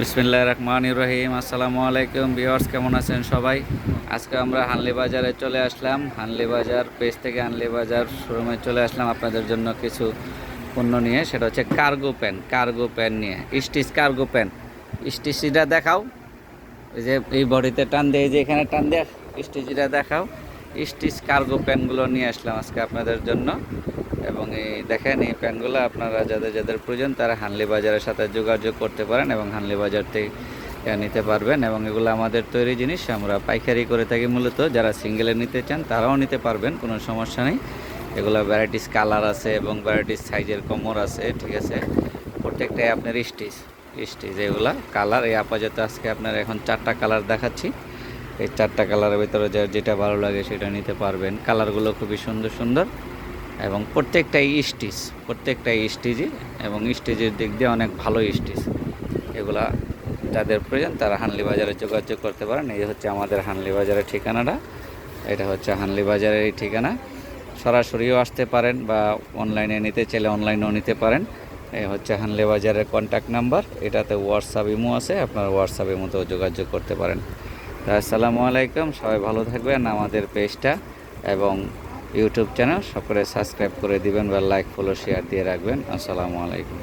বিসমিল্লাহ রহমান রহিম। আসসালামু আলাইকুম ভিউয়ার্স, কেমন আছেন সবাই? আজকে আমরা হানলি বাজারে চলে আসলাম। হানলি বাজার পেজ থেকে হানলি বাজার শোরুমে চলে আসলাম আপনাদের জন্য কিছু পণ্য নিয়ে। সেটা হচ্ছে কার্গো প্যান কার্গো প্যান নিয়ে। Stitch cargo pant. স্টিচিটা দেখাও। এই যে এই বডিতে টান দিয়ে যে এখানে টান দিয়ে স্টিচিটা দেখাও। স্টিচ কার্গো প্যানগুলো নিয়ে আসলাম আজকে আপনাদের জন্য। এবং এই দেখেন, এই প্যানগুলো আপনারা যাদের যাদের প্রয়োজন তারা হানলি বাজারের সাথে যোগাযোগ করতে পারেন এবং হানলি বাজার থেকে নিতে পারবেন। এবং এগুলো আমাদের তৈরি জিনিস, আমরা পাইকারি করে থাকি মূলত। যারা সিঙ্গেলে নিতে চান তারাও নিতে পারবেন, কোনো সমস্যা নেই। এগুলো ভ্যারাইটিস কালার আছে এবং ভ্যারাইটিস সাইজের কোমর আছে, ঠিক আছে? প্রত্যেকটাই আপনার স্টিচ স্টিচ এগুলা। কালার এই আপাতত আজকে আপনার এখন চারটা কালার দেখাচ্ছি। এই চারটা কালারের ভিতরে যার যেটা ভালো লাগে সেটা নিতে পারবেন। কালারগুলো খুবই সুন্দর সুন্দর এবং প্রত্যেকটাই স্টিচ প্রত্যেকটাই স্টিচই এবং স্টিচের দিক দিয়ে অনেক ভালো স্টিচ। এগুলা যাদের প্রয়োজন তারা হানলি বাজারে যোগাযোগ করতে পারেন। এই হচ্ছে আমাদের হানলি বাজারের ঠিকানাটা। এটা হচ্ছে হানলি বাজারের এই ঠিকানা। সরাসরিও আসতে পারেন বা অনলাইনে নিতে চাইলে অনলাইনেও নিতে পারেন। এই হচ্ছে হানলি বাজারের কন্ট্যাক্ট নাম্বার এটাতে হোয়াটসঅ্যাপ ইমো আছে, আপনার হোয়াটসঅ্যাপের মতো যোগাযোগ করতে পারেন। আসসালামু আলাইকুম, সবাই ভালো থাকবেন আমাদের পেজটা এবং ইউটিউব চ্যানেল। সকলে সাবস্ক্রাইব করে দিবেন বা লাইক ফলো শেয়ার দিয়ে রাখবেন। আসসালামু আলাইকুম।